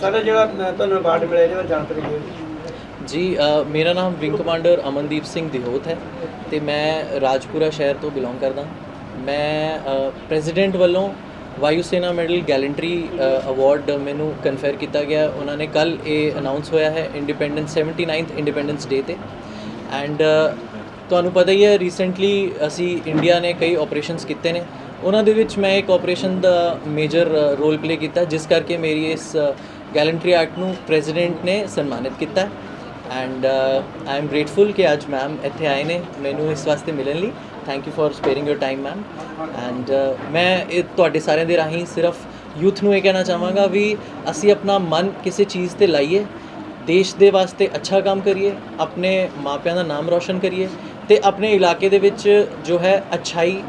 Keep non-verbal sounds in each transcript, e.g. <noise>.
ਸਾਡਾ ਜਿਹੜਾ ਤੁਹਾਨੂੰ ਅਵਾਰਡ ਮਿਲਿਆ ਇਹਦੇ ਬਾਰੇ ਜਾਣਕਾਰੀ ਦਿਓ। ਜੀ ਮੇਰਾ ਨਾਮ ਵਿੰਗ ਕਮਾਂਡਰ ਅਮਨਦੀਪ ਸਿੰਘ ਦਿਹੋਤ ਹੈ ਤੇ ਮੈਂ ਰਾਜਪੁਰਾ ਸ਼ਹਿਰ ਤੋਂ ਬਿਲੋਂਗ ਕਰਦਾ। ਮੈਂ ਪ੍ਰੈਜ਼ੀਡੈਂਟ ਵੱਲੋਂ ਵਾਯੂ ਸੈਨਾ ਮੈਡਲ ਗੈਲੈਂਟਰੀ ਅਵਾਰਡ ਮੈਨੂੰ ਕਨਫਰ ਕੀਤਾ ਗਿਆ। ਉਹਨਾਂ ਨੇ ਕੱਲ ਇਹ ਅਨਾਉਂਸ ਹੋਇਆ ਹੈ ਇੰਡੀਪੈਂਡੈਂਸ 79th ਇੰਡੀਪੈਂਡੈਂਸ ਡੇ ਤੇ। ਐਂਡ ਤੁਹਾਨੂੰ ਪਤਾ ਹੀ ਹੈ ਰੀਸੈਂਟਲੀ ਅਸੀਂ ਇੰਡੀਆ ਨੇ ਕਈ ਆਪਰੇਸ਼ਨਸ ਕੀਤੇ ਨੇ। ਉਹਨਾਂ ਦੇ ਵਿੱਚ ਮੈਂ ਇੱਕ ਆਪਰੇਸ਼ਨ ਦਾ ਮੇਜਰ ਰੋਲ ਪਲੇ ਕੀਤਾ, ਜਿਸ ਕਰਕੇ ਮੇਰੀ ਇਸ ਗੈਲੈਂਟਰੀ ਐਕਟ ਨੂੰ ਪ੍ਰੈਜ਼ੀਡੈਂਟ ਨੇ ਸਨਮਾਨਿਤ ਕੀਤਾ ਐਂਡ ਆਈ ਐਮ ਗ੍ਰੇਟਫੁਲ ਕਿ ਅੱਜ ਮੈਮ ਇੱਥੇ ਆਏ ਨੇ ਮੈਨੂੰ ਇਸ ਵਾਸਤੇ ਮਿਲਣ ਲਈ thank you for sparing your time ma'am and ਮੈਂ ਇਹ ਤੁਹਾਡੇ ਸਾਰਿਆਂ ਦੇ ਰਾਹੀਂ ਸਿਰਫ ਯੂਥ ਨੂੰ ਇਹ ਕਹਿਣਾ ਚਾਹਾਂਗਾ ਵੀ ਅਸੀਂ ਆਪਣਾ ਮਨ ਕਿਸੇ ਚੀਜ਼ ਤੇ ਲਾਈਏ ਦੇਸ਼ ਦੇ ਵਾਸਤੇ ਅੱਛਾ ਕੰਮ ਕਰੀਏ ਆਪਣੇ ਮਾਪਿਆਂ ਦਾ ਨਾਮ ਰੌਸ਼ਨ ਕਰੀਏ ਤੇ ਆਪਣੇ ਇਲਾਕੇ ਦੇ ਵਿੱਚ ਜੋ ਹੈ ਅੱਛਾਈ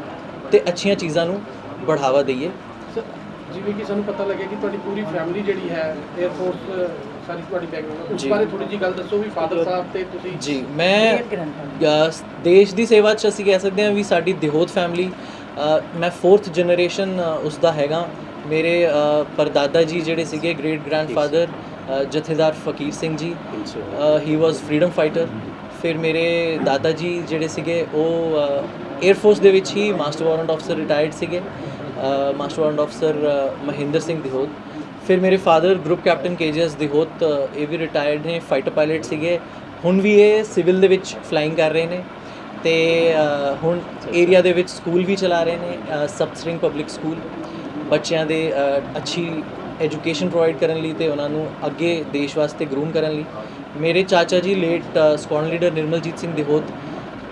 ਤੇ ਅੱਛੀਆਂ ਚੀਜ਼ਾਂ ਨੂੰ ਬੜਾਵਾ ਦਈਏ ਜਿਵੇਂ ਕਿ ਸਾਨੂੰ ਪਤਾ ਲੱਗਿਆ ਕਿ ਤੁਹਾਡੀ ਪੂਰੀ ਫੈਮਿਲੀ ਜਿਹੜੀ ਹੈ 에ਅਰ ਸਾਰੀ ਤੁਹਾਡੀ ਬੈਕਗ੍ਰਾਉਂਡ ਉਸ ਜੀ। ਬਾਰੇ ਥੋੜੀ ਜੀ ਗੱਲ ਦੱਸੋ ਵੀ ਫਾਦਰ ਸਾਹਿਬ ਤੇ ਤੁਸੀਂ ਜੀ ਮੈਂ ਦੇਸ਼ ਦੀ ਸੇਵਾ ਚ ਅਸੀਂ ਕਹਿ ਸਕਦੇ ਹਾਂ ਵੀ ਸਾਡੀ ਦਿਹੋਤ ਫੈਮਿਲੀ ਮੈਂ ਫੋਰਥ ਜਨਰੇਸ਼ਨ ਉਸ ਦਾ ਹੈਗਾ। ਮੇਰੇ ਅ, ਪਰਦਾਦਾ ਜੀ ਜਿਹੜੇ ਸੀਗੇ ਗ੍ਰੇਟ ਗ੍ਰੈਂਡਫਾਦਰ ਜਥੇਦਾਰ ਫਕੀਰ ਸਿੰਘ ਜੀ ਹੀ ਵਾਸ ਫਰੀडम ਫਾਈਟਰ ਫਿਰ ਮੇਰੇ ਦਾਦਾ ਜੀ ਜਿਹੜੇ ਸੀਗੇ ਉਹ 에ਅਰ ਦੇ ਵਿੱਚ ਹੀ ਮਾਸਟਰ ਵਾਰੰਟ ਅਫਸਰ ਰਿਟਾਇਰਡ ਸੀਗੇ। ਮਾਸਟਰ ਵਾਰੰਟ ਅਫਸਰ ਮਹਿੰਦਰ ਸਿੰਘ ਦਿਹੋਤ। ਫਿਰ ਮੇਰੇ father group captain KGS Dihot ਇਹ ਵੀ ਰਿਟਾਇਰਡ ਨੇ ਫਾਈਟਰ ਪਾਇਲਟ ਸੀਗੇ। ਹੁਣ ਵੀ ਇਹ ਸਿਵਲ ਦੇ ਵਿੱਚ ਫਲਾਈਂਗ ਕਰ ਰਹੇ ਨੇ ਤੇ ਹੁਣ ਏਰੀਆ ਦੇ ਵਿੱਚ ਸਕੂਲ ਵੀ ਚਲਾ ਰਹੇ ਨੇ ਸਬਸਟਰਿੰਗ ਪਬਲਿਕ ਸਕੂਲ ਬੱਚਿਆਂ ਦੇ ਅੱਛੀ ਐਜੂਕੇਸ਼ਨ ਪ੍ਰੋਵਾਈਡ ਕਰਨ ਲਈ ਤੇ ਉਹਨਾਂ ਨੂੰ ਅੱਗੇ ਦੇਸ਼ ਵਾਸਤੇ ਗਰੂਮ ਕਰਨ ਲਈ। ਮੇਰੇ ਚਾਚਾ ਜੀ late squadron leader Nirmaljit Singh Dihot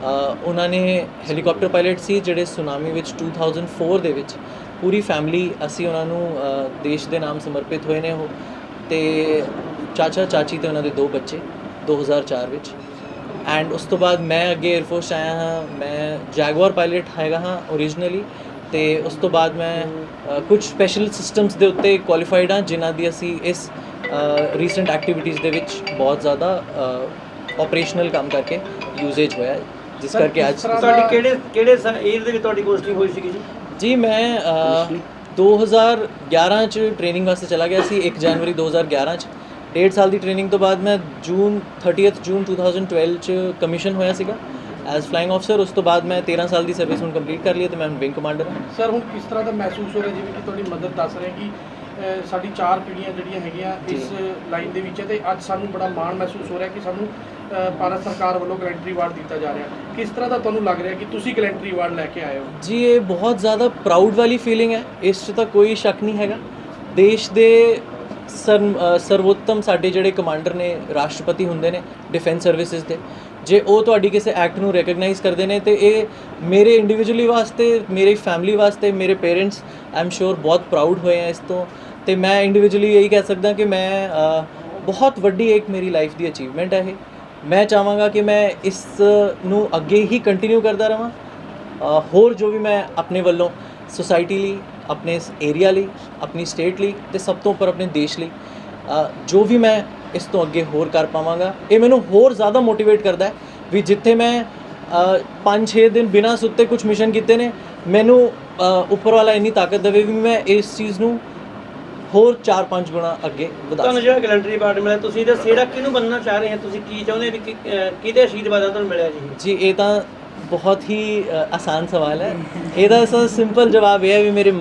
ਉਹਨਾਂ ਨੇ ਹੈਲੀਕਾਪਟਰ ਪਾਇਲਟ ਸੀ ਜਿਹੜੇ ਸੁਨਾਮੀ ਵਿੱਚ 2004 ਦੇ ਵਿੱਚ ਪੂਰੀ ਫੈਮਿਲੀ ਅਸੀਂ ਉਹਨਾਂ ਨੂੰ ਦੇਸ਼ ਦੇ ਨਾਮ ਸਮਰਪਿਤ ਹੋਏ ਨੇ ਉਹ ਤੇ ਚਾਚਾ ਚਾਚੀ ਤੇ ਉਹਨਾਂ ਦੇ ਦੋ ਬੱਚੇ 2004 ਵਿੱਚ। ਐਂਡ ਉਸ ਤੋਂ ਬਾਅਦ ਮੈਂ ਅੱਗੇ 에ਅਰਫੋਰਸ 'ਚ ਆਇਆ ਹਾਂ ਮੈਂ ਜੈਗੁਆਰ ਪਾਇਲਟ ਹੈਗਾ ਹਾਂ ਓਰੀਜਨਲੀ ਤੇ ਉਸ ਤੋਂ ਬਾਅਦ ਮੈਂ ਕੁਝ ਸਪੈਸ਼ਲ ਸਿਸਟਮਸ ਦੇ ਉੱਤੇ ਕੁਆਲੀਫਾਈਡ ਹਾਂ ਜਿਨ੍ਹਾਂ ਦੀ ਅਸੀਂ ਇਸ ਰੀਸੈਂਟ ਐਕਟੀਵਿਟੀਜ਼ ਦੇ ਵਿੱਚ ਬਹੁਤ ਜ਼ਿਆਦਾ ਆਪਰੇਸ਼ਨਲ ਕੰਮ ਕਰਕੇ ਯੂਜ਼ੇਜ ਹੋਇਆ ਹੈ, ਜਿਸ ਕਰਕੇ ਅੱਜ ਤੁਹਾਡੀ ਦਾ- ਕਿਹੜੇ ਕਿਹੜੇ ਏਜ ਦੇ ਵਿੱਚ ਤੁਹਾਡੀ ਪੋਸਟਿੰਗ ਹੋਈ ਸੀਗੀ ਜੀ? ਜੀ ਮੈਂ ਅ, 2011 ਚ ਟ੍ਰੇਨਿੰਗ ਵਾਸਤੇ ਚਲਾ ਗਿਆ ਸੀ 1 ਜਨਵਰੀ 2011 ਚ। ਡੇਢ ਸਾਲ ਦੀ ਟ੍ਰੇਨਿੰਗ ਤੋਂ ਬਾਅਦ ਮੈਂ ਜੂਨ 30th ਜੂਨ 2012 ਚ ਕਮਿਸ਼ਨ ਹੋਇਆ ਸੀਗਾ ਐਜ਼ ਫਲਾਈਂਗ ਅਫਸਰ ਉਸ ਤੋਂ ਬਾਅਦ ਮੈਂ 13 ਸਾਲ ਦੀ ਸਰਵਿਸ ਹੁਣ ਕੰਪਲੀਟ ਕਰ ਲਈ ਤੇ ਮੈਂ ਹੁਣ ਵਿੰਗ ਕਮਾਂਡਰ ਹਾਂ। ਸਰ ਹੁਣ ਕਿਸ ਤਰ੍ਹਾਂ ਦਾ ਮਹਿਸੂਸ ਹੋ ਰਿਹਾ? ਜਿਵੇਂ ਕਿ ਤੁਹਾਡੀ ਮਦਦ ਦੱਸ ਰਹੇ ਕਿ ਸਾਡੀ ਚਾਰ ਪੀੜ੍ਹੀਆਂ ਜਿਹੜੀਆਂ ਹੈਗੀਆਂ ਇਸ ਲਾਈਨ ਦੇ ਵਿੱਚ ਹੈ ਤੇ ਅੱਜ ਸਾਨੂੰ ਬੜਾ ਮਾਣ ਮਹਿਸੂਸ ਹੋ ਰਿਹਾ ਕਿ ਸਾਨੂੰ ਭਾਰਤ ਸਰਕਾਰ ਵੱਲੋਂ ਗੈਲੈਂਟਰੀ ਅਵਾਰਡ ਦਿੱਤਾ ਜਾ ਰਿਹਾ। ਕਿਸ ਤਰ੍ਹਾਂ ਦਾ ਤੁਹਾਨੂੰ ਲੱਗ ਰਿਹਾ ਕਿ ਤੁਸੀਂ ਗੈਲੈਂਟਰੀ ਅਵਾਰਡ ਲੈ ਕੇ ਆਏ ਹੋ? ਜੀ ਇਹ ਬਹੁਤ ਜ਼ਿਆਦਾ ਪ੍ਰਾਊਡ ਵਾਲੀ ਫੀਲਿੰਗ ਹੈ। ਇਸ 'ਚ ਤਾਂ ਕੋਈ ਸ਼ੱਕ ਨਹੀਂ ਹੈਗਾ। ਦੇਸ਼ ਦੇ ਸਰ ਸਰਵੋਤਮ ਸਾਡੇ ਜਿਹੜੇ ਕਮਾਂਡਰ ਨੇ, ਰਾਸ਼ਟਰਪਤੀ ਹੁੰਦੇ ਨੇ, ਡਿਫੈਂਸ ਸਰਵਿਸਿਜ਼ ਦੇ। ਜੇ ਉਹ ਤੁਹਾਡੀ ਕਿਸੇ ਐਕਟ ਨੂੰ ਰੈਕਗਨਾਈਜ਼ ਕਰਦੇ ਨੇ, ਤੇ ਇਹ ਮੇਰੇ ਇੰਡੀਵਿਜੂਅਲੀ ਵਾਸਤੇ, ਮੇਰੀ ਫੈਮਿਲੀ ਵਾਸਤੇ, ਮੇਰੇ ਪੇਰੈਂਟਸ ਆਮ ਸ਼ੋਰ ਬਹੁਤ ਪ੍ਰਾਊਡ ਹੋਏ ਆ ਇਸ ਤੋਂ। ਤੇ ਮੈਂ ਇੰਡੀਵਿਜੂਅਲੀ ਇਹੀ ਕਹਿ ਸਕਦਾ ਕਿ ਮੈਂ ਬਹੁਤ ਵੱਡੀ ਇੱਕ ਮੇਰੀ ਲਾਈਫ ਦੀ ਅਚੀਵਮੈਂਟ ਹੈ ਇਹ। ਮੈਂ ਚਾਹਾਂਗਾ ਕਿ ਮੈਂ ਇਸ ਨੂੰ ਅੱਗੇ ਹੀ ਕੰਟੀਨਿਊ ਕਰਦਾ ਰਵਾਂ ਹੋਰ ਜੋ ਵੀ ਮੈਂ ਆਪਣੇ ਵੱਲੋਂ ਸੁਸਾਇਟੀ ਲਈ ਆਪਣੇ ਇਸ ਏਰੀਆ ਲਈ ਆਪਣੀ ਸਟੇਟ ਲਈ ਤੇ ਸਭ ਤੋਂ ਉੱਪਰ ਆਪਣੇ ਦੇਸ਼ ਲਈ। ਜੋ ਵੀ ਮੈਂ ਇਸ ਤੋਂ ਅੱਗੇ ਹੋਰ ਕਰ ਪਾਵਾਂਗਾ ਇਹ ਮੈਨੂੰ ਹੋਰ ਜ਼ਿਆਦਾ ਮੋਟੀਵੇਟ ਕਰਦਾ ਹੈ ਵੀ ਜਿੱਥੇ ਮੈਂ 5-6 ਦਿਨ ਬਿਨਾਂ ਸੁੱਤੇ ਕੁਝ ਮਿਸ਼ਨ ਕੀਤੇ ਨੇ ਮੈਨੂੰ ਉੱਪਰ ਵਾਲਾ ਇੰਨੀ ਤਾਕਤ ਦੇਵੇ ਵੀ ਮੈਂ ਇਸ ਚੀਜ਼ ਨੂੰ ਹੋਰ 4-5 ਗੁਣਾ ਅੱਗੇ ਵਧਾ ਤੁਹਾਨੂੰ ਜਿਹੜਾ ਗੈਲੈਂਟਰੀ ਅਵਾਰਡ ਮਿਲਿਆ ਤੁਸੀਂ ਇਹਦਾ ਸਿਹਰਾ ਕਿਹਨੂੰ ਬੰਨਣਾ ਚਾਹ ਰਹੇ ਹੋ? ਤੁਸੀਂ ਕੀ ਚਾਹੁੰਦੇ ਵੀ ਕਿਹਦੇ ਆਸ਼ੀਰਵਾਦ ਨਾਲ ਤੁਹਾਨੂੰ ਮਿਲਿਆ ਜੀ? ਜੀ ਇਹ ਤਾਂ ਬਹੁਤ ਹੀ ਆਸਾਨ ਸਵਾਲ ਹੈ ਇਹਦਾ ਸਭ ਸਿੰਪਲ ਜਵਾਬ ਇਹ ਹੈ ਵੀ ਮੇਰੇ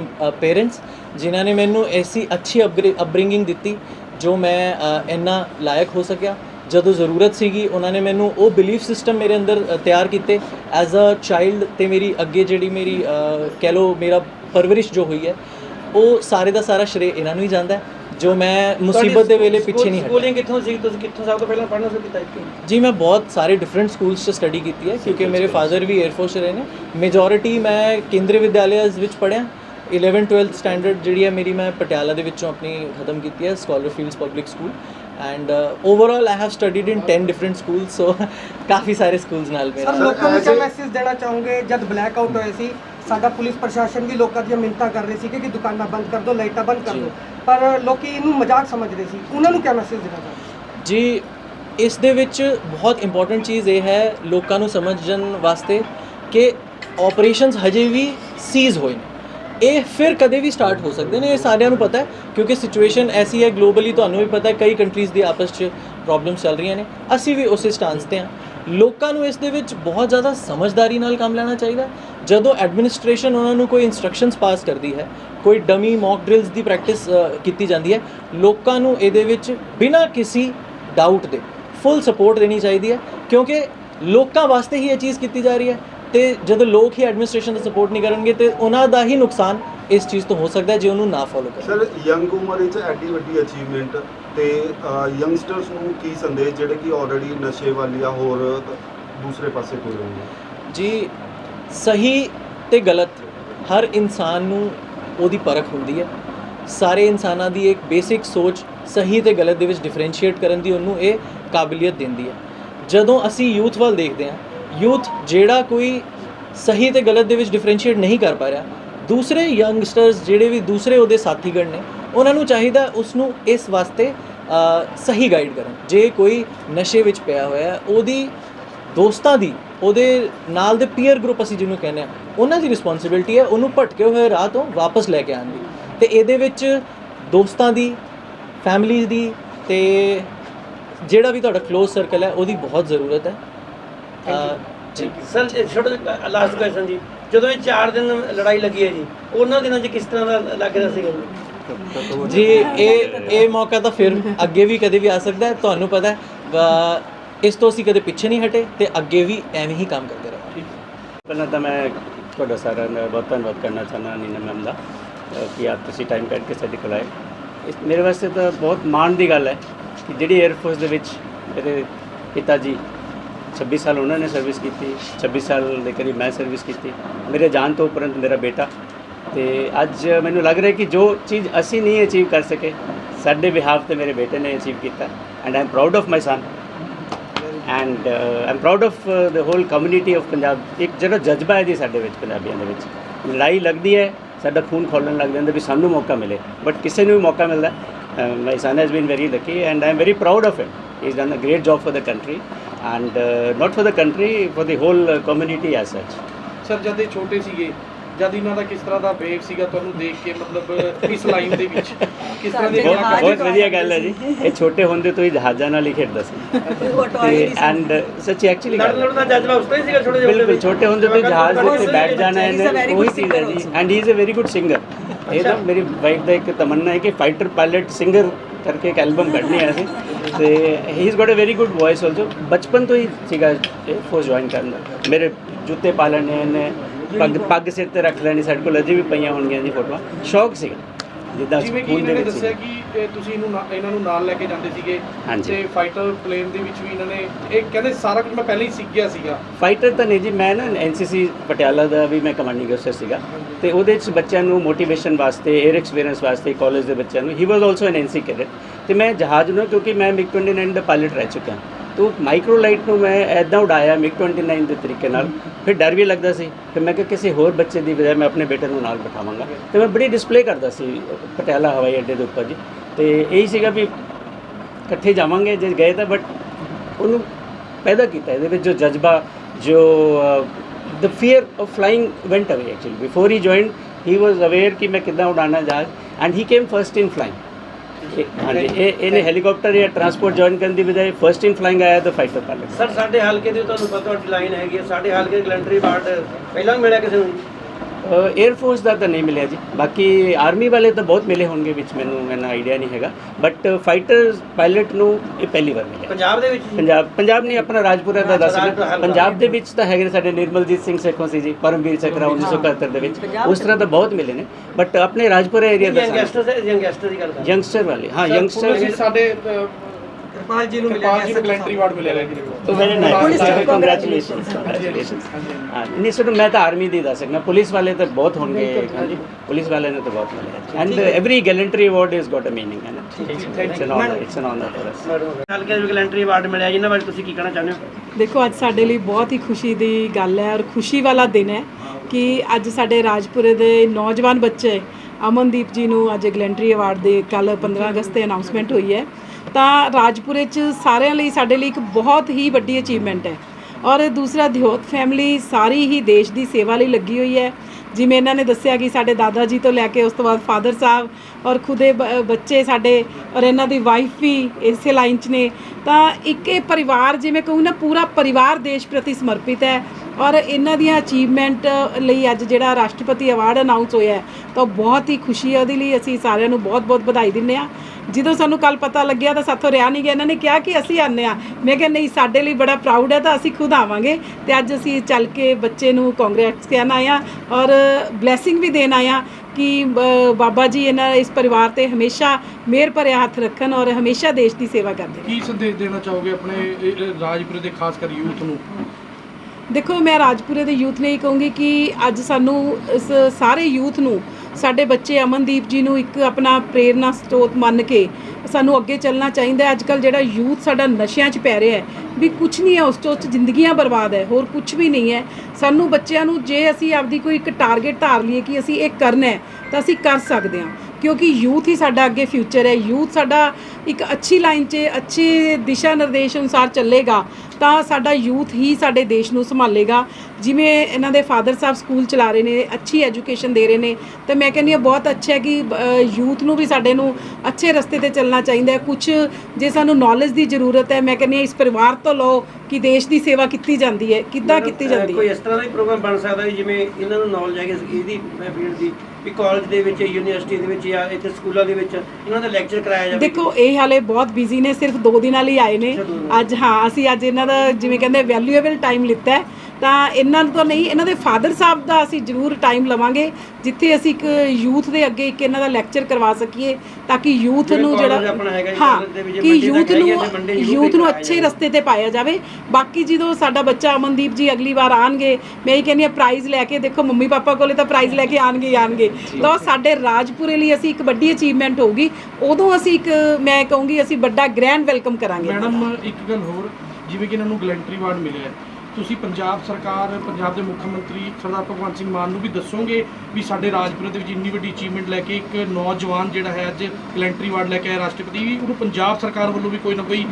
ਪੇਰੈਂਟਸ ਜਿਨ੍ਹਾਂ ਨੇ ਮੈਨੂੰ ਐਸੀ ਅੱਛੀ ਅਪਬ੍ਰਿੰਗਿੰਗ ਦਿੱਤੀ ਜੋ ਮੈਂ ਇੰਨਾ ਲਾਇਕ ਹੋ ਸਕਿਆ ਜਦੋਂ ਜ਼ਰੂਰਤ ਸੀਗੀ ਉਹਨਾਂ ਨੇ ਮੈਨੂੰ ਉਹ ਬਿਲੀਫ ਸਿਸਟਮ ਮੇਰੇ ਅੰਦਰ ਤਿਆਰ ਕੀਤੇ ਐਜ਼ ਅ ਚਾਈਲਡ ਤੇ ਮੇਰੀ ਅੱਗੇ ਜਿਹੜੀ ਮੇਰੀ ਕਹਿ ਲਓ ਮੇਰਾ ਪਰਵਰਿਸ਼ ਜੋ ਹੋਈ ਹੈ ਉਹ ਸਾਰੇ ਦਾ ਸਾਰਾ ਸ਼੍ਰੇ ਇਹਨਾਂ ਨੂੰ ਹੀ ਜਾਂਦਾ ਹੈ ਜੋ ਮੈਂ ਮੁਸੀਬਤ ਦੇ ਵੇਲੇ ਪਿੱਛੇ ਨਹੀਂ ਹਟਿਆ। ਸਕੂਲਿੰਗ ਕਿੱਥੋਂ ਸੀ? ਤੁਸੀਂ ਕਿੱਥੋਂ ਸਭ ਤੋਂ ਪਹਿਲਾਂ ਪੜ੍ਹਨਾ ਸ਼ੁਰੂ ਕੀਤਾ ਇੱਥੇ? ਜੀ ਮੈਂ ਬਹੁਤ ਸਾਰੇ ਡਿਫਰੈਂਟ ਸਕੂਲਸ 'ਚ ਸਟੱਡੀ ਕੀਤੀ ਹੈ ਕਿਉਂਕਿ ਮੇਰੇ ਫਾਦਰ ਵੀ 에ਅਰ ਫੋਰਸ ਰਹੇ ਨੇ। ਮੇਜੋਰਿਟੀ ਮੈਂ ਕੇਂਦਰੀ ਵਿਦਿਆਲਿਆਸ ਵਿੱਚ ਪੜ੍ਹਿਆ। 11 12th ਸਟੈਂਡਰਡ ਜਿਹੜੀ ਹੈ ਮੇਰੀ ਮੈਂ ਪਟਿਆਲਾ ਦੇ ਵਿੱਚੋਂ ਆਪਣੀ ਖਤਮ ਕੀਤੀ ਹੈ scholar fields public school and overall I have studied in 10 different schools so ਕਾਫੀ ਸਾਰੇ ਸਕੂਲਸ ਨਾਲ ਸਰ ਮੇਰਾ ਲੋਕਾਂ ਨੂੰ ਕੀ ਮੈਸੇਜ ਦੇਣਾ ਚਾਹੋਗੇ ਜਦ ਬਲੈਕ ਆਊਟ ਹੋਏ ਸੀ ਸਾਡਾ ਪੁਲਿਸ ਪ੍ਰਸ਼ਾਸਨ ਵੀ ਲੋਕਾਂ ਦੀਆਂ ਮਿੰਨਤਾਂ ਕਰ ਰਹੇ ਸੀ ਕਿ ਦੁਕਾਨਾਂ ਬੰਦ ਕਰ ਦਿਓ ਲਾਈਟਾਂ ਬੰਦ ਕਰ। ਦਿਓ ਪਰ ਲੋਕੀ ਇਹਨੂੰ ਮਜ਼ਾਕ ਸਮਝਦੇ ਸੀ। ਉਹਨਾਂ ਨੂੰ ਕੀ ਮੈਸੇਜ ਦੇਣਾ ਚਾਹੋਗੇ ਜੀ ਇਸ ਦੇ ਵਿੱਚ ਬਹੁਤ ਇੰਪੋਰਟੈਂਟ ਚੀਜ਼ ਇਹ ਹੈ ਲੋਕਾਂ ਨੂੰ ਸਮਝਣ ਵਾਸਤੇ ਕਿ ਆਪਰੇਸ਼ਨਸ ਹਜੇ ਵੀ ਸੀਜ਼ ਹੋਏ ਨੇ। ਇਹ ਫਿਰ ਕਦੇ ਵੀ ਸਟਾਰਟ ਹੋ ਸਕਦੇ ਨੇ ਇਹ ਸਾਰਿਆਂ ਨੂੰ ਪਤਾ ਹੈ ਕਿਉਂਕਿ ਸਿਚੁਏਸ਼ਨ ਐਸੀ ਹੈ ਗਲੋਬਲੀ ਤੁਹਾਨੂੰ ਵੀ ਪਤਾ ਹੈ ਕਈ ਕੰਟਰੀਜ਼ ਦੀ ਆਪਸ 'ਚ ਪ੍ਰੋਬਲਮਸ ਚੱਲ ਰਹੀਆਂ ਨੇ। ਅਸੀਂ ਵੀ ਉਸੇ ਸਟਾਂਸ ਤੇ ਹਾਂ। ਲੋਕਾਂ ਨੂੰ ਇਸ ਦੇ ਵਿੱਚ ਬਹੁਤ ਜ਼ਿਆਦਾ ਸਮਝਦਾਰੀ ਨਾਲ ਕੰਮ ਲੈਣਾ ਚਾਹੀਦਾ ਜਦੋਂ ਐਡਮਿਨਿਸਟ੍ਰੇਸ਼ਨ ਉਹਨਾਂ ਨੂੰ ਕੋਈ ਇਨਸਟਰਕਸ਼ਨਸ ਪਾਸ ਕਰਦੀ ਹੈ, ਕੋਈ ਡਮੀ ਮੌਕ ਡਰਿਲਸ ਦੀ ਪ੍ਰੈਕਟਿਸ ਕੀਤੀ ਜਾਂਦੀ ਹੈ, ਲੋਕਾਂ ਨੂੰ ਇਹਦੇ ਵਿੱਚ ਬਿਨਾਂ ਕਿਸੇ ਡਾਊਟ ਦੇ ਫੁੱਲ ਸਪੋਰਟ ਦੇਣੀ ਚਾਹੀਦੀ ਹੈ, ਕਿਉਂਕਿ ਲੋਕਾਂ ਵਾਸਤੇ ਹੀ ਇਹ ਚੀਜ਼ ਕੀਤੀ ਜਾ ਰਹੀ ਹੈ ਤੇ ਜਦੋਂ ਲੋਕ ਹੀ ਐਡਮਿਨਿਸਟ੍ਰੇਸ਼ਨ ਦਾ ਸਪੋਰਟ ਨਹੀਂ ਕਰਨਗੇ ਤੇ ਉਹਨਾਂ ਦਾ ਹੀ ਨੁਕਸਾਨ ਇਸ ਚੀਜ਼ ਤੋਂ ਹੋ ਸਕਦਾ ਜੇ ਉਹਨੂੰ ਨਾ ਫੋਲੋ ਕਰਨ ਸਰ ਯੰਗ ਉਮਰ ਵਿੱਚ ਐਡੀ ਵੱਡੀ ਅਚੀਵਮੈਂਟ ਤੇ ਯੰਗਸਟਰਸ ਨੂੰ ਕੀ ਸੰਦੇਸ਼ ਜਿਹੜੇ ਕਿ ਆਲਰੇਡੀ ਨਸ਼ੇ ਵਾਲੀ ਜਾਂ ਹੋਰ ਦੂਸਰੇ ਪਾਸੇ ਤੁਰ ਰਹੇ ਨੇ ਜੀ, ਸਹੀ ਤੇ ਗਲਤ ਹਰ ਇਨਸਾਨ ਨੂੰ ਉਹਦੀ ਪਰਖ ਹੁੰਦੀ ਹੈ। ਸਾਰੇ ਇਨਸਾਨਾਂ ਦੀ ਇੱਕ ਬੇਸਿਕ ਸੋਚ ਸਹੀ ਤੇ ਗਲਤ ਦੇ ਵਿੱਚ ਡਿਫਰੈਂਸ਼ੀਏਟ ਕਰਨ ਦੀ ਉਹਨੂੰ ਇਹ ਕਾਬਲੀਅਤ ਦਿੰਦੀ ਹੈ। ਜਦੋਂ ਅਸੀਂ ਯੂਥ ਵੱਲ ਦੇਖਦੇ ਹਾਂ, ਯੂਥ ਜਿਹੜਾ ਕੋਈ ਸਹੀ ਤੇ ਗਲਤ ਦੇ ਵਿੱਚ ਡਿਫਰੈਂਸ਼ੀਏਟ ਨਹੀਂ ਕਰ ਪਾ ਰਿਹਾ, ਦੂਸਰੇ ਯੰਗਸਟਰਸ ਜਿਹੜੇ ਵੀ ਦੂਸਰੇ ਉਹਦੇ ਸਾਥੀਗਣ ਨੇ ਉਹਨਾਂ ਨੂੰ ਚਾਹੀਦਾ ਉਸ ਨੂੰ ਇਸ ਵਾਸਤੇ ਸਹੀ ਗਾਈਡ ਕਰਨ। ਜੇ ਕੋਈ ਨਸ਼ੇ ਵਿੱਚ ਪਿਆ ਹੋਇਆ ਉਹਦੀ ਦੋਸਤਾਂ ਦੀ ਉਹਦੇ ਨਾਲ ਦੇ ਪੀਅਰ ਗਰੁੱਪ ਅਸੀਂ ਜਿਹਨੂੰ ਕਹਿੰਦੇ ਆ ਉਹਨਾਂ ਦੀ ਰਿਸਪੌਂਸਿਬਿਲਟੀ ਹੈ ਉਹਨੂੰ ਭਟਕੇ ਹੋਏ ਰਾਹ ਤੋਂ ਵਾਪਸ ਲੈ ਕੇ ਆਉਣ ਦੀ। ਤੇ ਇਹਦੇ ਵਿੱਚ ਦੋਸਤਾਂ ਦੀ ਫੈਮਿਲੀ ਦੀ ਤੇ ਜਿਹੜਾ ਵੀ ਤੁਹਾਡਾ ক্লোਜ਼ ਸਰਕਲ ਹੈ ਉਹਦੀ ਬਹੁਤ ਜ਼ਰੂਰਤ ਹੈ। ਜੀ। ਸਰ ਛੋਟਾ ਲਾਸਟ ਕੁਐਸਚਨ ਜੀ। ਜਦੋਂ ਇਹ 4 ਦਿਨ ਲੜਾਈ ਲੱਗੀ ਹੈ ਜੀ ਉਹਨਾਂ ਦਿਨਾਂ 'ਚ ਕਿਸ ਤਰ੍ਹਾਂ ਦਾ ਲੱਗ ਰਿਹਾ ਸੀਗਾ? ਜੀ ਇਹ ਇਹ ਮੌਕਾ ਤਾਂ ਫਿਰ ਅੱਗੇ ਵੀ ਕਦੇ ਵੀ ਆ ਸਕਦਾ ਹੈ। ਤੁਹਾਨੂੰ ਪਤਾ ਹੈ ਅ, ਇਸ ਤੋਂ ਅਸੀਂ ਕਦੇ ਪਿੱਛੇ ਨਹੀਂ ਹਟੇ ਤੇ ਅੱਗੇ ਵੀ ਐਵੇਂ ਹੀ ਕੰਮ ਕਰਦੇ ਰਹਾਂਗੇ ਪਹਿਲਾਂ ਤਾਂ ਮੈਂ ਤੁਹਾਡਾ ਸਾਰਿਆਂ ਦਾ ਬਹੁਤ ਧੰਨਵਾਦ ਕਰਨਾ ਚਾਹੁੰਦਾ ਨੀਨਾ ਮੈਮ ਦਾ ਅ, ਕਿ ਆਪ ਤੁਸੀਂ ਟਾਈਮ ਕੱਢ ਕੇ ਸਾਡੇ ਕੋਲ ਆਏ। ਇਸ ਮੇਰੇ ਵਾਸਤੇ ਤਾਂ ਬਹੁਤ ਮਾਣ ਦੀ ਗੱਲ ਹੈ ਕਿ ਜਿਹੜੀ 에ਅਰਫੋਰਸ ਦੇ ਵਿੱਚ ਮੇਰੇ ਪਿਤਾ ਜੀ 26 ਸਾਲ ਉਹਨਾਂ ਨੇ ਸਰਵਿਸ ਕੀਤੀ 26 ਸਾਲ ਦੇ ਕਰੀਬ ਮੈਂ ਸਰਵਿਸ ਕੀਤੀ। ਮੇਰੇ ਜਾਣ ਤੋਂ ਉਪਰੰਤ ਮੇਰਾ ਬੇਟਾ ਤੇ ਅੱਜ ਮੈਨੂੰ ਲੱਗ ਰਿਹਾ ਕਿ ਜੋ ਚੀਜ਼ ਅਸੀਂ ਨਹੀਂ ਅਚੀਵ ਕਰ ਸਕੇ ਸਾਡੇ ਬਿਹਾਫ ਤੇ ਮੇਰੇ ਬੇਟੇ ਨੇ ਅਚੀਵ ਕੀਤਾ and am proud of my son and am proud of the whole community of Punjab ਇੱਕ ਜਿਹੜਾ ਜਜ਼ਬਾ ਹੈ ਜੀ ਸਾਡੇ ਵਿੱਚ ਪੰਜਾਬੀਆਂ ਦੇ ਵਿੱਚ। ਲੜਾਈ ਲੱਗਦੀ ਹੈ ਸਾਡਾ ਖੂਨ ਖੋਲਣ ਲੱਗ ਜਾਂਦਾ ਵੀ ਸਾਨੂੰ ਮੌਕਾ ਮਿਲੇ। ਬਟ ਕਿਸੇ ਨੂੰ ਵੀ ਮੌਕਾ ਮਿਲਦਾ uh, my son has been very lucky and I am very proud of him. He's done a great job for the country and uh, not for the country, for the whole uh, community sir ਜਦ ਇਹ ਛੋਟੇ ਸੀਗੇ ਜਦ ਇਹਨਾਂ ਦਾ ਕਿਸ ਤਰ੍ਹਾਂ ਦਾ wave ਸੀਗਾ ਤੁਹਾਨੂੰ ਦੇਖ ਕੇ ਮਤਲਬ ਇਸ ਲਾਈਨ ਦੇ ਵਿੱਚ ਕਿਸ ਤਰ੍ਹਾਂ ਦੇ ਬਹੁਤ ਬਹੁਤ ਵਧੀਆ ਗੱਲ ਹੈ ਜੀ। ਇਹ ਛੋਟੇ ਹੁੰਦੇ ਤੋਂ ਹੀ ਜਹਾਜ਼ਾਂ ਨਾਲ ਹੀ ਖੇਡਦਾ ਸੀ। <laughs> ਤੇ ਐਂਡ ਸੱਚੀ ਐਕਚੁਅਲੀ ਲੜਨ ਲੜਨ ਦਾ ਜਜ਼ਬਾ ਉਸ ਤੋਂ ਹੀ ਸੀਗਾ ਛੋਟੇ ਜਿਹੇ ਹੁੰਦੇ ਬਿਲਕੁਲ? ਛੋਟੇ ਹੁੰਦੇ ਤੋਂ ਜਹਾਜ਼ ਦੇ ਉੱਤੇ ਬੈਠ ਜਾਣਾ very ਉਹੀ ਚੀਜ਼ ਹੈ ਜੀ. And he is a very good singer ਇਹ ਤਾਂ ਮੇਰੀ ਵਾਈਫ ਦਾ ਇੱਕ ਤਮੰਨਾ ਹੈ ਕਿ ਫਾਈਟਰ ਪਾਇਲਟ ਸਿੰਗਰ ਕਰਕੇ ਇੱਕ ਐਲਬਮ ਕੱਢਣੀ ਹੈ ਅਸੀਂ। ਤੇ he is got a very good voice also ਬਚਪਨ ਤੋਂ ਹੀ ਸੀਗਾ ਫੋਰਸ ਜੁਆਇਨ ਕਰਨ ਦਾ। ਮੇਰੇ ਜੁੱਤੇ ਪਾ ਲੈਣੇ ਨੇ ਪੱਗ ਪੱਗ ਸਿਰ ਤੇ ਰੱਖ ਲੈਣੀ ਸਾਡੇ ਕੋਲ ਅਜੇ ਵੀ ਪਈਆਂ ਹੋਣਗੀਆਂ ਜੀ ਫੋਟੋਆਂ। ਸ਼ੌਕ ਸੀਗਾ। ਜਿੱਦਾਂ ਜਿਵੇਂ ਕਿ ਸਕੂਲ ਦੇ ਇਹਨਾਂ ਨੇ ਵਿੱਚ ਦੱਸਿਆ ਸੀ ਕਿ ਇਹ ਤੁਸੀਂ ਇਹਨੂੰ ਨਾ- ਇਹਨਾਂ ਨੂੰ ਨਾਲ ਲੈ ਕੇ ਜਾਂਦੇ ਸੀਗੇ। ਹਾਂਜੀ। ਤੇ ਫਾਈਟਰ ਪਲੇਨ ਦੇ ਵਿੱਚ ਵੀ ਇਹਨਾਂ ਨੇ ਇਹ ਕਹਿੰਦੇ ਸਾਰਾ ਕੁਝ ਮੈਂ ਪਹਿਲਾਂ ਹੀ ਸਿੱਖ ਗਿਆ ਸੀਗਾ। ਫਾਈਟਰ ਤਾਂ ਨਹੀਂ ਜੀ ਮੈਂ ਨਾ ਐਨਸੀਸੀ ਪਟਿਆਲਾ ਦਾ ਵੀ ਮੈਂ ਕਮਾਂਡਿੰਗ ਅਫਸਰ ਸੀਗਾ। ਤੇ ਉਹਦੇ ਵਿੱਚ ਬੱਚਿਆਂ ਨੂੰ ਮੋਟੀਵੇਸ਼ਨ ਵਾਸਤੇ 에ਅਰ ਐਕਸਪੀਰੀਅੰਸ ਵਾਸਤੇ ਕਾਲਜ ਦੇ ਬੱਚਿਆਂ ਨੂੰ he was also N NCC cadet ਤੇ ਮੈਂ ਜਹਾਜ਼ ਨੂੰ ਕਿਉਂਕਿ ਮੈਂ ਮਿਗ 29 ਦਾ ਪਾਇਲਟ ਰਹਿ ਚੁੱਕਿਆ। ਤੋ ਮਾਈਕਰੋ ਲਾਈਟ ਨੂੰ ਮੈਂ ਐਦਾਂ ਉਡਾਇਆ ਮਿਗ 29 ਦੇ ਤਰੀਕੇ ਨਾਲ। ਫਿਰ ਡਰ ਵੀ ਲੱਗਦਾ ਸੀ। ਫਿਰ ਮੈਂ ਕਿਹਾ ਕਿਸੇ ਹੋਰ ਬੱਚੇ ਦੀ ਬਜਾਏ ਮੈਂ ਆਪਣੇ ਬੇਟੇ ਨੂੰ ਨਾਲ ਬਿਠਾਵਾਂਗਾ। ਤੇ ਮੈਂ ਬੜੀ ਡਿਸਪਲੇ ਕਰਦਾ ਸੀ, ਪਟਿਆਲਾ ਹਵਾਈ ਅੱਡੇ ਦੇ ਉੱਪਰ ਜੀ। ਤੇ ਇਹੀ ਸੀਗਾ ਵੀ ਇਕੱਠੇ ਜਾਵਾਂਗੇ ਜੇ ਗਏ ਤਾਂ ਬਟ ਉਹਨੂੰ ਪੈਦਾ ਕੀਤਾ ਇਹਦੇ ਵਿੱਚ ਜੋ ਜਜ਼ਬਾ, ਜੋ the fear of flying went away actually before he joined he was aware ਕਿ ਮੈਂ ਕਿੱਦਾਂ ਉਡਾਣਾ ਜਾ and he came first in flying ਹਾਂਜੀ, ਇਹ ਇਹਨੇ ਹੈਲੀਕਾਪਟਰ ਜਾਂ ਟਰਾਂਸਪੋਰਟ ਜੁਆਇਨ ਕਰਨ ਦੀ ਬਜਾਏ ਫਰਸਟ ਇਨ ਫਲਾਈਂਗ ਆਇਆ ਤਾਂ ਫਾਈਟਰ ਪਾਇਲਟ ਸਰ ਸਾਡੇ ਹਲਕੇ ਦੀ ਤੁਹਾਨੂੰ ਪਤਾ ਤੁਹਾਡੀ ਲਾਈਨ ਹੈਗੀ ਹੈ ਸਾਡੇ ਹਲਕੇ ਗਲੰਟਰੀ ਬਾਰਡ ਪਹਿਲਾਂ ਵੀ ਮਿਲਿਆ ਕਿਸੇ ਨੂੰ? 에ਅਰ ਫੋਰਸ ਦਾ ਤਾਂ ਨਹੀਂ ਮਿਲਿਆ ਜੀ। ਬਾਕੀ ਆਰਮੀ ਵਾਲੇ ਤਾਂ ਬਹੁਤ ਮਿਲੇ ਹੋਣਗੇ ਵਿੱਚ ਮੈਨੂੰ ਇਹਨਾਂ ਆਈਡੀਆ ਨਹੀਂ ਹੈਗਾ। ਬਟ ਫਾਈਟਰ ਪਾਇਲਟ ਨੂੰ ਇਹ ਪਹਿਲੀ ਵਾਰ ਮਿਲਿਆ। ਪੰਜਾਬ ਦੇ ਵਿੱਚ? ਪੰਜਾਬ ਪੰਜਾਬ ਨਹੀਂ ਆਪਣਾ ਰਾਜਪੁਰਾ ਦਾ ਦੱਸ ਰਿਹਾ। ਪੰਜਾਬ ਦੇ ਵਿੱਚ ਤਾਂ ਹੈਗੇ ਸਾਡੇ ਨਿਰਮਲਜੀਤ ਸਿੰਘ ਸੇਖੋਂ ਸੀ ਜੀ ਪਰਮਵੀਰ ਚੱਕਰਾ 1971 ਦੇ ਵਿੱਚ। ਉਸ ਤਰ੍ਹਾਂ ਤਾਂ ਬਹੁਤ ਮਿਲੇ ਨੇ। ਬਟ ਆਪਣੇ ਰਾਜਪੁਰਾ ਏਰੀਆ ਦਾ ਯੰਗਸਟਰ ਦੀ ਗੱਲ ਕਰ ਯੰਗਸਟਰ ਵਾਲੇ ਹਾਂ ਯੰਗਸਟਰ ਸਾਡੇ ਕਿਰਪਾਲ ਜੀ ਨੂੰ ਮਿਲਿਆ ਗਿਆ ਗਲੈਂਟਰੀ ਵਾਰਡ ਮਿਲਿਆ ਗਿਆ ਜੀ। ਤੋ ਵੈਰੀ ਨਾਈਸ ਕੰਗ੍ਰੈਚੁਲੇਸ਼ਨਸ ਹਾਂ ਨਹੀਂ ਸਰ ਮੈਂ ਤਾਂ ਆਰਮੀ ਦੀ ਦੱਸ ਸਕਦਾ ਪੁਲਿਸ ਵਾਲੇ ਤਾਂ ਬਹੁਤ ਹੋਣਗੇ ਹਾਂਜੀ ਪੁਲਿਸ ਵਾਲੇ ਨੇ ਤਾਂ ਬਹੁਤ ਮਿਲੇ and every gallantry award is got a meaning ਹੈ ਨਾ? It's an honour it's an honour for us ਹਲਕੇ ਦੇ ਗਲੰਟਰੀ ਬਾਰਡ ਮਿਲਿਆ ਜਿਨ੍ਹਾਂ ਬਾਰੇ ਤੁਸੀਂ ਕੀ ਕਹਿਣਾ ਚਾਹੁੰਦੇ ਹੋ? ਦੇਖੋ ਅੱਜ ਸਾਡੇ ਲਈ ਬਹੁਤ ਹੀ ਖੁਸ਼ੀ ਦੀ ਗੱਲ ਹੈ ਔਰ ਖੁਸ਼ੀ ਵਾਲਾ ਦਿਨ ਹੈ ਕਿ ਅੱਜ ਸਾਡੇ ਰਾਜਪੁਰੇ ਦੇ ਨੌਜਵਾਨ ਬੱਚੇ ਅਮਨਦੀਪ ਜੀ ਨੂੰ ਅੱਜ ਗਲੈਂਟਰੀ ਅਵਾਰਡ ਦੇ ਕੱਲ 15 ਅਗਸਤ ਤੇ ਅਨਾਉਂਸਮੈਂਟ ਹੋਈ ਹੈ। ਤਾਂ ਰਾਜਪੁਰੇ 'ਚ ਸਾਰਿਆਂ ਲਈ, ਸਾਡੇ ਲਈ ਇੱਕ ਬਹੁਤ ਹੀ ਵੱਡੀ ਅਚੀਵਮੈਂਟ ਹੈ। ਔਰ ਦੂਸਰਾ ਦਿਹੋਤ ਫੈਮਿਲੀ ਸਾਰੀ ਹੀ ਦੇਸ਼ ਦੀ ਸੇਵਾ ਲਈ ਲੱਗੀ ਹੋਈ ਹੈ। ਜਿਵੇਂ ਇਹਨਾਂ ਨੇ ਦੱਸਿਆ ਕਿ ਸਾਡੇ ਦਾਦਾ ਜੀ ਤੋਂ ਲੈ ਕੇ ਉਸ ਤੋਂ ਬਾਅਦ ਫਾਦਰ ਸਾਹਿਬ ਔਰ ਖੁਦੇ ਬ- ਬੱਚੇ ਸਾਡੇ ਔਰ ਇਹਨਾਂ ਦੀ ਵਾਈਫ ਵੀ ਇਸੇ ਲਾਈਨ 'ਚ ਨੇ। ਤਾਂ ਇੱਕ ਇਹ ਪਰਿਵਾਰ, ਜਿਵੇਂ ਕਹੂੰ ਨਾ, ਪੂਰਾ ਪਰਿਵਾਰ ਦੇਸ਼ ਪ੍ਰਤੀ ਸਮਰਪਿਤ ਹੈ। ਔਰ ਇਹਨਾਂ ਦੀਆਂ ਅਚੀਵਮੈਂਟ ਲਈ ਅੱਜ ਜਿਹੜਾ ਰਾਸ਼ਟਰਪਤੀ ਅਵਾਰਡ ਅਨਾਉਂਸ ਹੋਇਆ ਤਾਂ ਉਹ ਬਹੁਤ ਹੀ ਖੁਸ਼ੀ ਹੈ, ਉਹਦੇ ਲਈ ਅਸੀਂ ਸਾਰਿਆਂ ਨੂੰ ਬਹੁਤ-ਬਹੁਤ ਵਧਾਈ ਦਿੰਦੇ ਆ ਜਦੋਂ ਸਾਨੂੰ ਕੱਲ ਪਤਾ ਲੱਗਿਆ ਤਾਂ ਸਾਥੋਂ ਰਿਆ ਨਹੀਂ ਗਿਆ। ਇਹਨਾਂ ਨੇ ਕਿਹਾ ਕਿ ਅਸੀਂ ਆਨੇ ਆ ਮੈਂ ਕਿਹਾ, ਨਹੀਂ, ਸਾਡੇ ਲਈ ਬੜਾ ਪ੍ਰਾਊਡ ਹੈ ਤਾਂ ਅਸੀਂ ਖੁਦ ਆਵਾਂਗੇ। ਤੇ ਅੱਜ ਅਸੀਂ ਚੱਲ ਕੇ ਬੱਚੇ ਨੂੰ ਕਾਂਗਰੈਟਸ ਕਹਿਣ ਆਇਆ ਔਰ ਬਲੇਸਿੰਗ ਵੀ ਦੇਣ ਆਇਆ ਕਿ ਬਾਬਾ ਜੀ ਇਹਨਾਂ ਇਸ ਪਰਿਵਾਰ ਤੇ ਹਮੇਸ਼ਾ ਮਿਹਰ ਭਰਿਆ ਹੱਥ ਰੱਖਣ ਔਰ ਹਮੇਸ਼ਾ ਦੇਸ਼ ਦੀ ਸੇਵਾ ਕਰਦੇ ਰਹਿਣ। ਕੀ ਸੰਦੇਸ਼ ਦੇਣਾ ਚਾਹੋਗੇ ਆਪਣੇ, ਇਹ- ਦੇ ਖਾਸ ਕਰ ਯੂਥ ਨੂੰ? ਦੇਖੋ, ਮੈਂ ਰਾਜਪੁਰੇ ਦੇ ਯੂਥ ਲਈ ਕਹੂੰਗੀ ਕਿ ਅੱਜ ਸਾਨੂੰ ਇਸ ਸਾਰੇ ਯੂਥ ਨੂੰ, ਸਾਡੇ ਬੱਚੇ ਅਮਨਦੀਪ ਜੀ ਨੂੰ ਇੱਕ ਆਪਣਾ ਪ੍ਰੇਰਨਾ ਸਰੋਤ ਮੰਨ ਕੇ ਸਾਨੂੰ ਅੱਗੇ ਚੱਲਣਾ ਚਾਹੀਦਾ ਹੈ। ਅੱਜ ਕੱਲ ਜਿਹੜਾ ਯੂਥ ਸਾਡਾ ਨਸ਼ਿਆਂ 'ਚ ਪੈ ਰਿਹਾ ਹੈ, ਵੀ ਕੁਝ ਨਹੀਂ ਹੈ, ਉਸ 'ਚ ਉਸ 'ਚ ਜ਼ਿੰਦਗੀਆਂ ਬਰਬਾਦ ਹੈ, ਹੋਰ ਕੁਝ ਵੀ ਨਹੀਂ ਹੈ। ਸਾਨੂੰ ਬੱਚਿਆਂ ਨੂੰ ਜੇ ਅਸੀਂ ਆਪਦੀ ਕੋਈ ਇੱਕ ਟਾਰਗੇਟ ਧਾਰ ਲਈਏ ਕਿ ਅਸੀਂ ਇਹ ਕਰਨਾ ਹੈ, ਤਾਂ ਅਸੀਂ ਕਰ ਸਕਦੇ ਹਾਂ। ਕਿਉਂਕਿ ਯੂਥ ਹੀ ਸਾਡਾ ਅੱਗੇ ਫਿਊਚਰ ਹੈ। ਯੂਥ ਸਾਡਾ ਇੱਕ ਅੱਛੀ ਲਾਈਨ 'ਚ ਅੱਛੇ ਦਿਸ਼ਾ ਨਿਰਦੇਸ਼ ਅਨੁਸਾਰ ਚੱਲੇਗਾ ਤਾਂ ਸਾਡਾ ਯੂਥ ਹੀ ਸਾਡੇ ਦੇਸ਼ ਨੂੰ ਸੰਭਾਲੇਗਾ। ਜਿਵੇਂ ਇਹਨਾਂ ਦੇ ਫਾਦਰ ਸਾਹਿਬ ਸਕੂਲ ਚਲਾ ਰਹੇ ਨੇ ਅੱਛੀ ਐਜੂਕੇਸ਼ਨ ਦੇ ਰਹੇ ਨੇ ਤੇ ਮੈਂ ਕਹਿੰਦੀ ਹਾਂ ਬਹੁਤ ਅੱਛਾ ਹੈ ਕਿ ਯੂਥ ਨੂੰ ਵੀ ਸਾਡੇ ਨੂੰ ਅੱਛੇ ਰਸਤੇ ਤੇ ਚੱਲਣਾ ਚਾਹੀਦਾ ਹੈ। ਕੁਝ ਜੇ ਸਾਨੂੰ ਨੌਲੇਜ ਦੀ ਜ਼ਰੂਰਤ ਹੈ ਮੈਂ ਕਹਿੰਦੀ ਹਾਂ ਇਸ ਪਰਿਵਾਰ ਤੋਂ ਲਓ ਕਿ ਦੇਸ਼ ਦੀ ਸੇਵਾ ਕੀਤੀ ਜਾਂਦੀ ਹੈ ਕਿੱਦਾਂ ਕੀਤੀ ਜਾਂਦੀ ਕੋਈ ਹੈ। ਇਸ ਤਰ੍ਹਾਂ ਦਾ ਹੀ ਪ੍ਰੋਗਰਾਮ ਬਣ ਸਕਦਾ ਹੈ ਜਿਵੇਂ ਇਹਨਾਂ ਨੂੰ ਨੌਲੇਜ ਹੈਗੀ ਸੀ ਇਹਦੀ ਫੀਲਡ ਦੀ। ਵੀ ਕਾਲਜ ਦੇ ਵਿੱਚ ਯੂਨੀਵਰਸਿਟੀ ਦੇ ਵਿੱਚ ਜਾਂ ਇੱਥੇ ਸਕੂਲਾਂ ਦੇ ਵਿੱਚ ਇਹਨਾਂ ਦਾ ਲੈਕਚਰ ਕਰਾਇਆ ਜਾਵੇ। ਦੇਖੋ ਇਹ ਹਾਲੇ ਬਹੁਤ ਬਿਜ਼ੀ ਨੇ ਸਿਰਫ 2 ਦਿਨਾਂ ਲਈ ਆਏ ਨੇ। ਅੱਜ ਹਾਂ ਅਸੀਂ ਅੱਜ ਇਹਨਾਂ ਦਾ ਜਿਵੇਂ ਕਹਿੰਦੇ ਵੈਲਿਊਏਬਲ ਟਾਈਮ ਲਿੱਤਾ ਹੈ। ਤਾਂ ਇਹਨਾਂ ਨੂੰ ਤਾਂ ਨਹੀਂ ਇਹਨਾਂ ਦੇ ਫਾਦਰ ਸਾਹਿਬ ਦਾ ਅਸੀਂ ਜ਼ਰੂਰ ਟਾਈਮ ਲਵਾਂਗੇ ਜਿੱਥੇ ਅਸੀਂ ਇੱਕ ਯੂਥ ਦੇ ਅੱਗੇ ਇੱਕ ਇਹਨਾਂ ਦਾ ਲੈਕਚਰ ਕਰਵਾ ਸਕੀਏ ਤਾਂ ਕਿ ਯੂਥ ਨੂੰ ਜਿਹੜਾ ਹਾਂ ਕਿ ਯੂਥ ਨੂੰ ਯੂਥ ਨੂੰ ਅੱਛੇ। ਰਸਤੇ ਤੇ ਪਾਇਆ ਜਾਵੇ। ਬਾਕੀ ਜਦੋਂ ਸਾਡਾ ਬੱਚਾ ਅਮਨਦੀਪ ਜੀ ਅਗਲੀ ਵਾਰ ਆਣਗੇ ਮੈਂ ਇਹ ਕਹਿੰਦੀ ਆ ਪ੍ਰਾਈਜ਼ ਲੈ ਕੇ ਦੇਖੋ ਮੰਮੀ ਪਾਪਾ ਕੋਲੇ ਤਾਂ ਪ੍ਰਾਈਜ਼ ਲੈ ਕੇ ਆਣਗੇ ਆਣਗੇ। ਤਾਂ ਉਹ ਸਾਡੇ ਰਾਜਪੁਰੇ ਲਈ ਅਸੀਂ ਇੱਕ ਵੱਡੀ ਅਚੀਵਮੈਂਟ ਹੋਊਗੀ। ਉਦੋਂ ਅਸੀਂ ਇੱਕ ਮੈਂ ਕਹੂੰਗੀ ਅਸੀਂ ਵੱਡਾ ਗ੍ਰੈਂਡ ਵੈਲਕਮ ਕਰਾਂਗੇ। ਮੈਡਮ ਇੱਕ ਗੱਲ ਹੋਰ ਜਿਵੇਂ ਕਿ ਇਹਨਾਂ ਨੂੰ ਗਲੈਂਟਰੀ ਅਵਾਰਡ ਮਿਲਿਆ ਹੈ। ਤੁਸੀਂ ਪੰਜਾਬ ਸਰਕਾਰ ਪੰਜਾਬ ਦੇ ਮੁੱਖ ਮੰਤਰੀ ਸਰਦਾਰ ਭਗਵੰਤ ਸਿੰਘ ਮਾਨ ਨੂੰ ਵੀ ਦੱਸੋਗੇ ਵੀ ਸਾਡੇ ਰਾਜਪੁਰੇ ਦੇ ਵਿੱਚ ਇੰਨੀ ਵੱਡੀ ਅਚੀਵਮੈਂਟ ਲੈ ਕੇ ਇੱਕ ਨੌਜਵਾਨ ਜਿਹੜਾ ਹੈ ਅੱਜ ਗਲੈਂਟਰੀ ਅਵਾਰਡ ਲੈ ਕੇ ਆਇਆ ਰਾਸ਼ਟਰਪਤੀ ਵੀ ਉਹਨੂੰ ਪੰਜਾਬ ਸਰਕਾਰ ਵੱਲੋਂ ਵੀ ਕੋਈ ਨਾ ਕੋਈ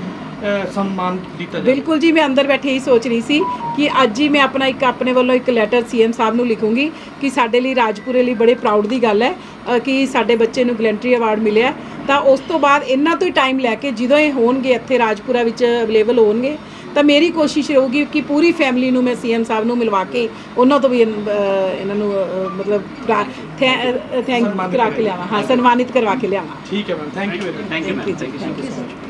ਸਨਮਾਨ ਦਿੱਤਾ ਜਾਵੇ। ਬਿਲਕੁਲ ਜੀ ਮੈਂ ਅੰਦਰ ਬੈਠੇ ਹੀ ਸੋਚ ਰਹੀ ਸੀ ਕਿ ਅੱਜ ਹੀ ਮੈਂ ਆਪਣਾ ਇੱਕ ਆਪਣੇ ਵੱਲੋਂ ਇੱਕ ਲੈਟਰ ਸੀਐਮ ਸਾਹਿਬ ਨੂੰ ਲਿਖੂੰਗੀ ਕਿ ਸਾਡੇ ਲਈ ਰਾਜਪੁਰੇ ਲਈ ਬੜੇ ਪ੍ਰਾਊਡ ਦੀ ਗੱਲ ਹੈ ਕਿ ਸਾਡੇ ਬੱਚੇ ਨੂੰ ਗਲੈਂਟਰੀ ਅਵਾਰਡ ਮਿਲਿਆ ਤਾਂ ਉਸ ਤੋਂ ਬਾਅਦ ਇਹਨਾਂ ਤੋਂ ਹੀ ਟਾਈਮ ਲੈ ਕੇ ਜਦੋਂ ਇਹ ਹੋਣਗੇ ਇੱਥੇ ਰਾਜਪੁਰਾ ਵਿੱਚ ਅਵੇਲੇਬਲ ਹੋਣਗੇ ਤਾਂ ਮੇਰੀ ਕੋਸ਼ਿਸ਼ ਰਹੂਗੀ ਕਿ ਪੂਰੀ ਫੈਮਿਲੀ ਨੂੰ ਮੈਂ ਸੀਐਮ ਸਾਹਿਬ ਨੂੰ ਮਿਲਵਾ ਕੇ ਉਹਨਾਂ ਤੋਂ ਵੀ ਇਹਨਾਂ ਨੂੰ ਮਤਲਬ ਥੈਂਕ ਕਰਾ ਕੇ ਲਿਆਵਾਂ। ਹਾਂ ਸਨਮਾਨਿਤ ਕਰਵਾ ਕੇ ਲਿਆਵਾਂ। ਠੀਕ ਹੈ ma'am thank you thank you ma'am so much.